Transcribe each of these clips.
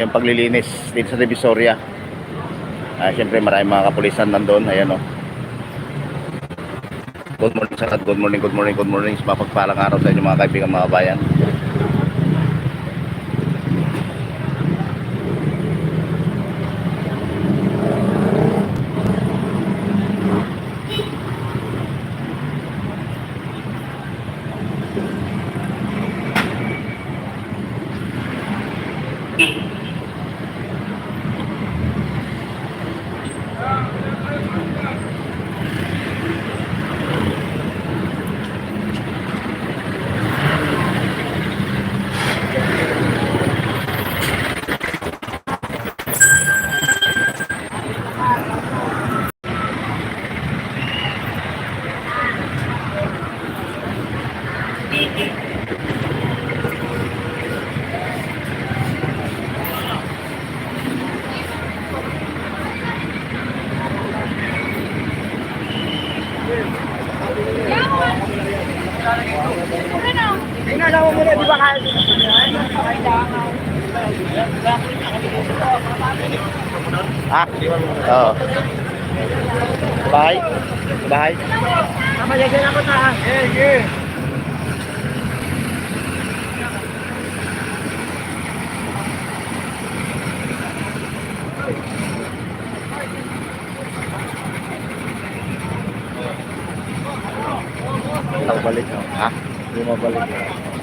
yung paglilinis dito sa Divisoria. Ah, Siyempre maraming mga kapulisan nandun. Ayan o. Good morning sa. Good morning, good morning, good morning. Mapagpalang araw sa inyo mga kaibigan mga bayan.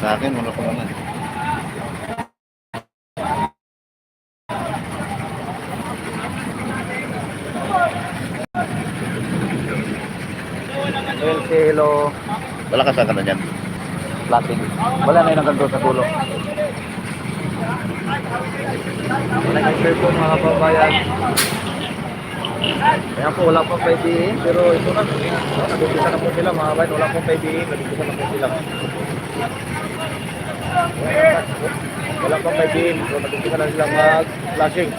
Sa akin, wala ko naman. El Cielo. Wala ka sa kanan yan. Plastic. Wala na yun hanggang doon sa dulo. Nag-share po mga kababayan. Kaya po wala pang pwede pero ito na. Nag-umpisa na po sila mga kababayan. Wala pang pwede nag-umpisa na po sila. Wala pang pwede so nag-umpisa na sila mag-flashing.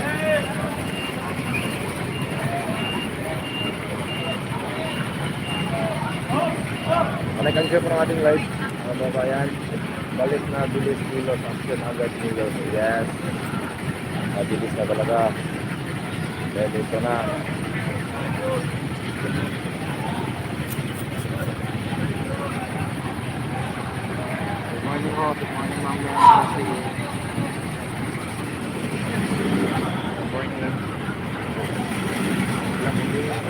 Nag-share po ng ating live mga kababayan. Balik na bilis kilos, action agad kilos. Yes. Mabilis na talaga. Dahil ito na. Good morning po. Good morning, ma'am. Good morning. Ayan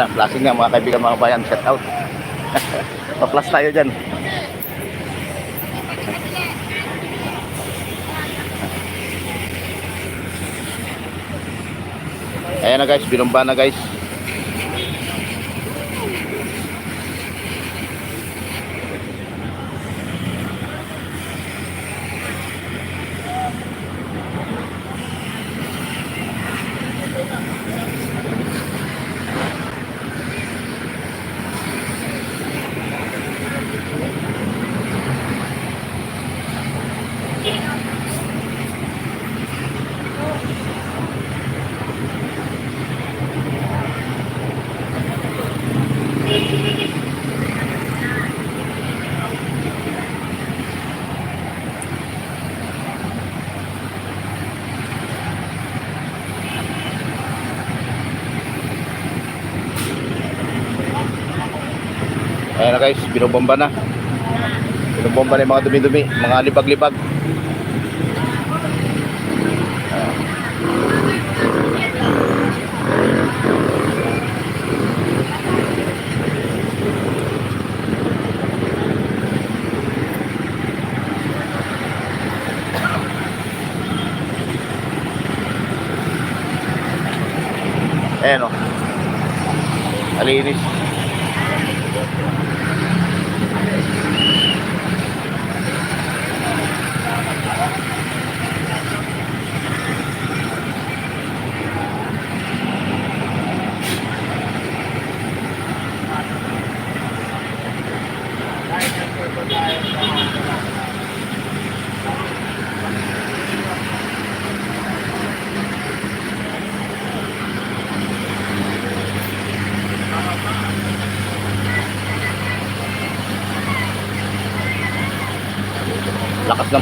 na, flashing nga mga kaibigan mga bayan. Shout out. Pa-flash tayo dyan. Ayan na guys, binumba na guys. Guys, binubomba na. Binubomba na yung mga dumi-dumi, mga libag-libag.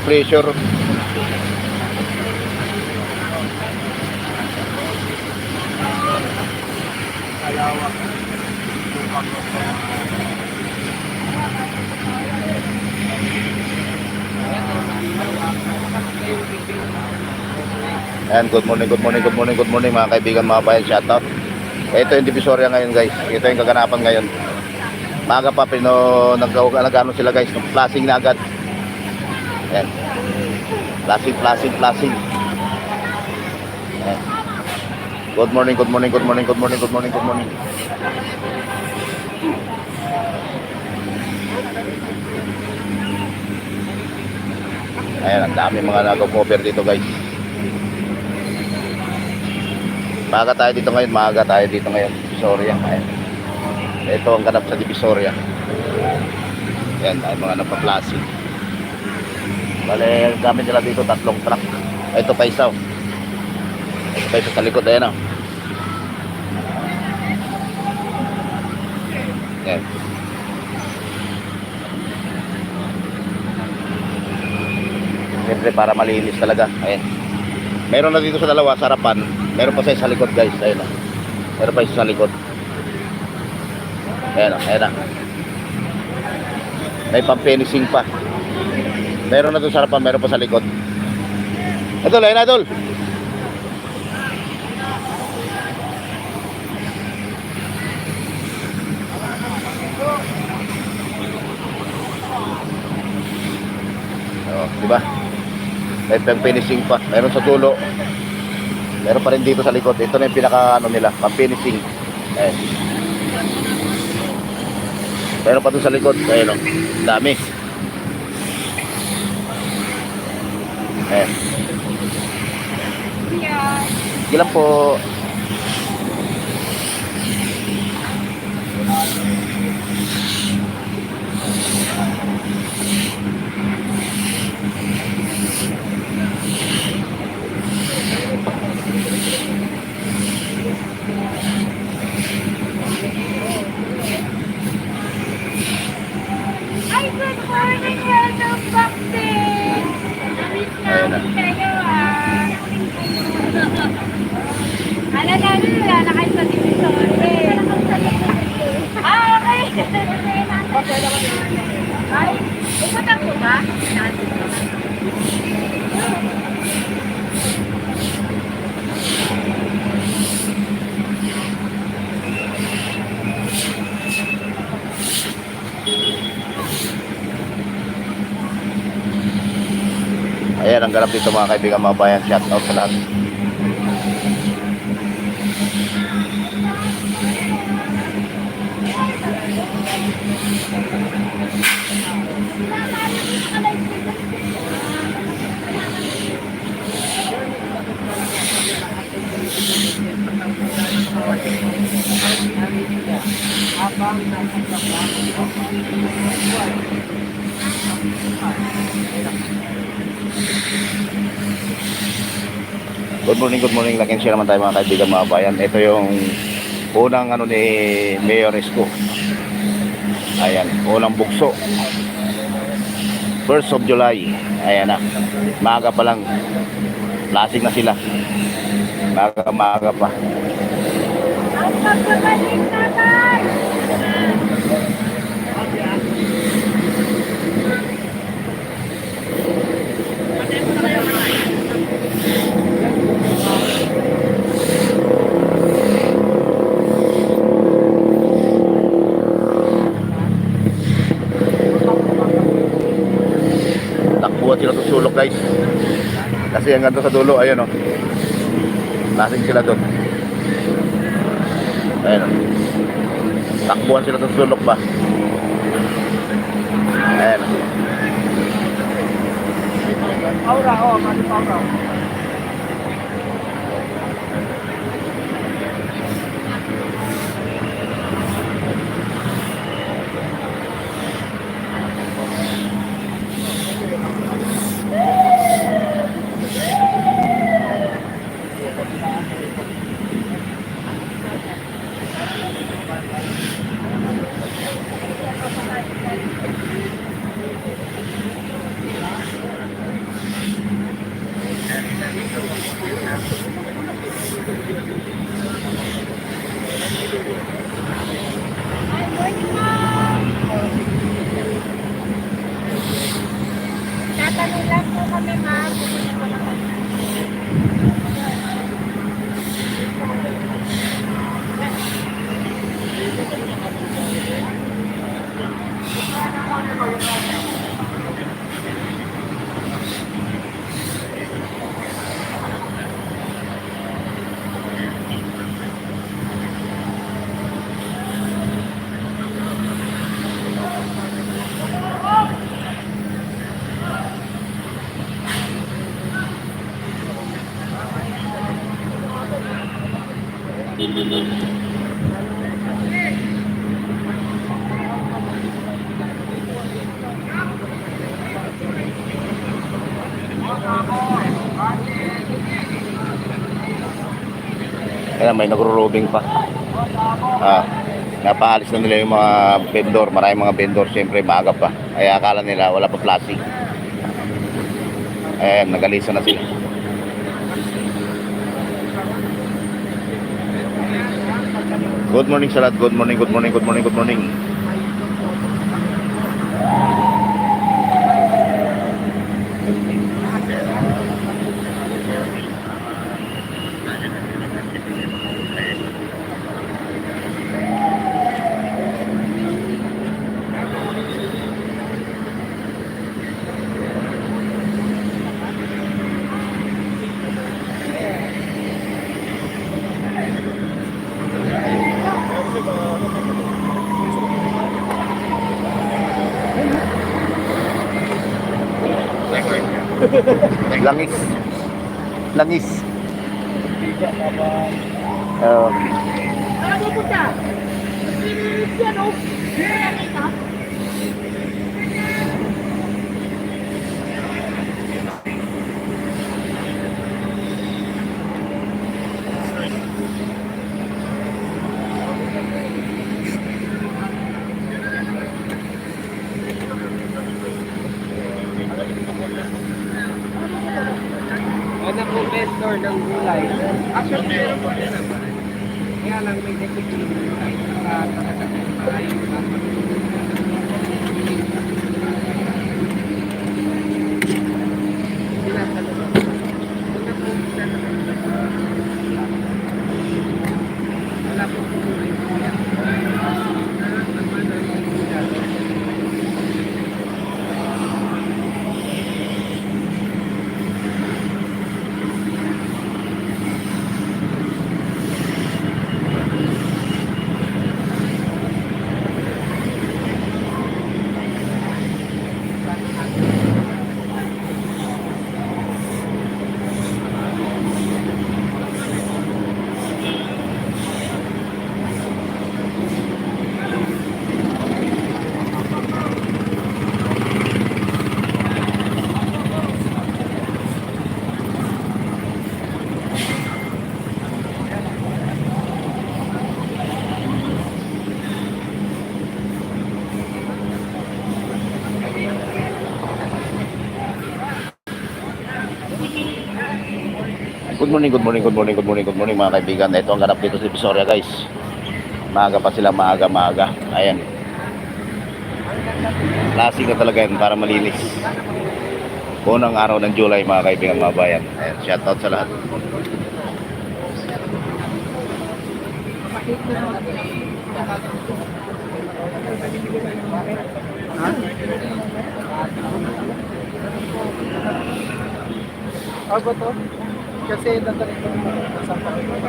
Pressure. Ayan, good morning, good morning, good morning, good morning mga kaibigan, mga bayan, shoutout. Ito yung Divisoria ngayon guys. Ito yung kaganapan ngayon. Maga pa, pino, nag, nag-ano sila guys, flashing na agad. Ayan. Flashing, flashing, flashing. Ayan. Good morning, good morning, good morning, good morning, good morning, good morning. Ayan, ang dami mga nag-cover dito guys. Maaga tayo dito ngayon, maaga tayo dito ngayon. Divisoria. Ayan. Ito ang ganap sa Divisoria. Ayan, tayo mga napaplasing. Bale, gamit nila dito tatlong truck. Ito pa isa. oh. Ito pa isa sa likod. Ayan o. Ayan. Siyempre para malinis talaga. Ayan. Meron na dito sa dalawa, sa harapan. Meron pa sa isa sa likod guys. Ayan o. Meron pa isa sa likod. Ayan o, ayan o. May pampenising pa. Meron na doon sa harapan, meron pa sa likod. Idol, ayun idol. Oh, di ba? May pang finishing pa. Meron sa tulo. Meron pa rin dito sa likod. Ito na yung pinaka ano nila, pang finishing. Ayan. Meron pa doon sa likod. Ayan o. Dami. Ayan. Sige lang po. Ay, good morning, back din. Ayan na. Ala wala na kayo sa divisory. Ah, okay. Ay, upatang ko ba? Ayan, ang ganap dito mga kaibigan, mga bayan. Shout out sa lahat. Good morning, good morning. Laking share naman tayo mga kaibigan, mga bayan. Ito yung unang ano ni Mayor Isko. Ayan, unang bugso. First of July. Ayan na. Maaga pa lang. Lasing na sila. Maaga, maaga pa. Ang pagkagaling natin. Takbuhan sila sa sulok guys. Kasi hanggang doon sa dulo, ayun o. Lasing sila doon. Ayun o. Takbuhan sila sa sulok ba? Ayun o. Aura, oh, mali aura. Ayan, may nagro-robing pa. Ah, napaalis na nila yung mga vendor. Maraming mga vendor, siyempre maaga pa. Kaya akala nila wala pa plastic. Ayan, nagalisa na sila. Good morning sa lahat. Good morning, good morning, good morning, good morning. Langis. Langis. Uh, Ano po siya? Siya, no? Siya, Ano vendor ng gulay? Actually, meron po din naman. Kaya lang may negative gulay. Sa Wala Good morning, good morning, good morning, good morning, good morning mga kaibigan. Ito ang ganap dito sa Visoria guys. Maaga pa sila, maaga, maaga. Ayan. Lasing na talaga yan para malinis. Unang araw ng July mga kaibigan, mga bayan. Ayan, shoutout sa lahat. Ano ba to? Kasi dadalik ko sa siguro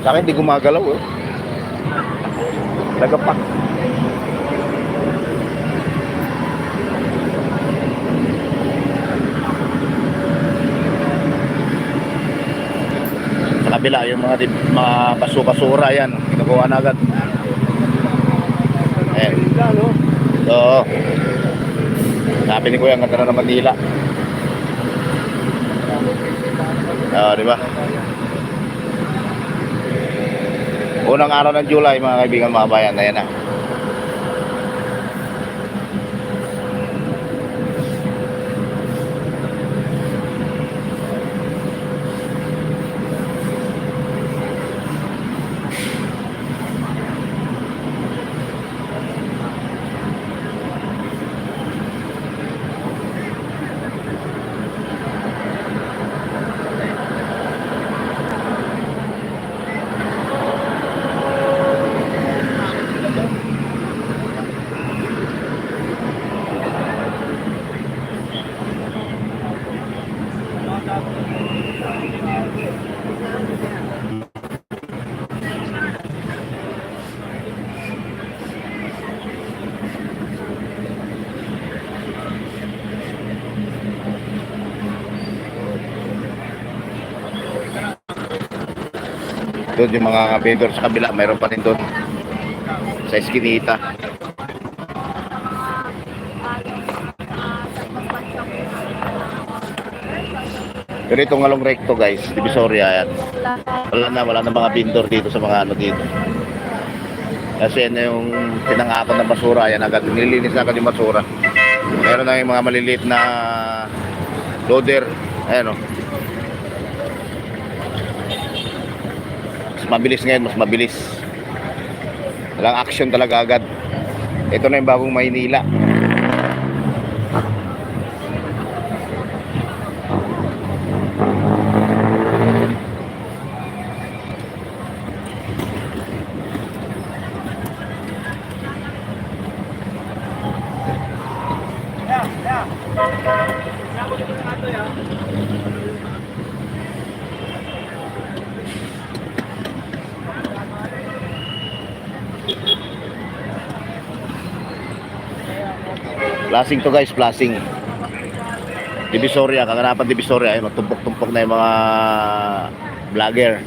Sa akin, di gumagalaw eh. Nagapak. Kabila, yung mga, mga basu-basura yan. Kinukuha na agad. Ayan. Oo. Sabi ni Kuya, ang ganda na ng Manila. Oo, di ba? unang araw ng July mga kaibigan mga bayan. Ayan. Doon yung mga vendor sa kabila, mayroon pa rin doon. Sa eskinita. Pero itong along recto guys, Divisoria yan. Wala na, wala na mga vendor dito sa mga ano dito. Kasi ano yung pinangakon ng basura, yan agad, nililinis na agad yung basura. Meron na yung mga maliliit na loader, ayan o. Mas mabilis ngayon, mas mabilis. Walang action talaga agad. Ito na yung bagong Maynila. Flashing to guys, flashing. Divisoria, kaganapan Divisoria. Ayun, tumpok-tumpok na yung mga vlogger.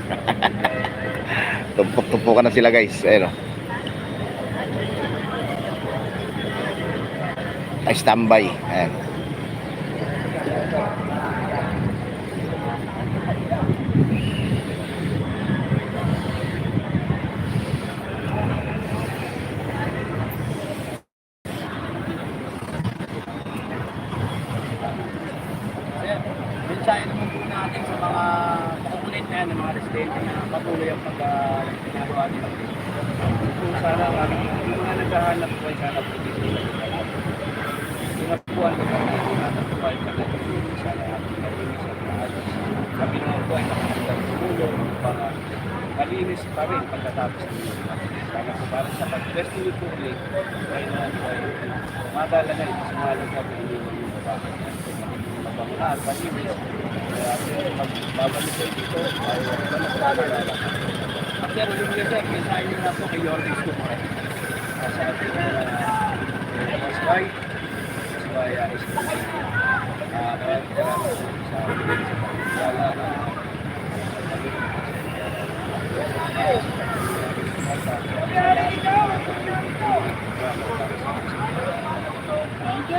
Tumpok-tumpokan na sila guys. Ayun. oh. Ay, standby. Ayan. Mensahe naman po natin sa mga makukulit na yan, ng mga residente na patuloy ang pag-ginagawa nila. Kung sana, ano, yung mga naghahanap po ay sana po dito. Sinapuan ko kami, hanap po ay sana sana ating malinis at maayos. Kami naman po ay nakakita ng tulong para malinis pa pagkatapos ng mga Sana po para sa pag-destiny po ulit, ay na madala na rin sa mga lugar na hindi mo yung babae mabangunan, malinis. Kaya sir, magbabalik kayo dito, ay wala na naglalala. At sir, ulit niyo sir, mensahe niyo na po kay Jordan Stumare. Sa ating uh, SY uh, SY. Uh, maraming salamat po sa sa pagkakala na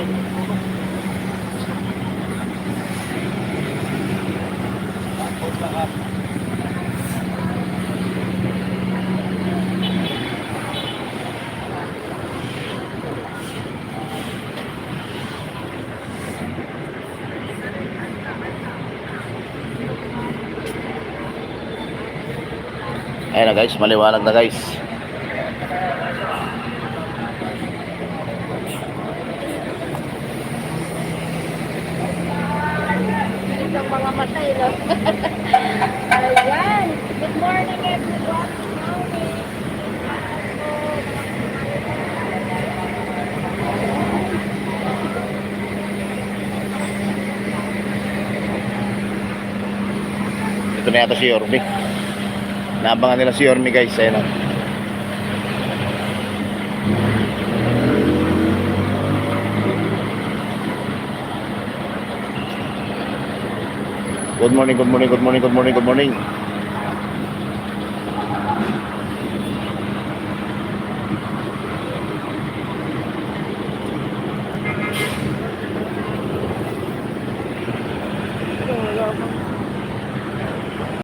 Ayan na guys, maliwanag na guys. Ito na yata si Yormi. Naabangan nila si Yormi guys. Ayan o. Good morning, good morning, good morning, good morning, good morning.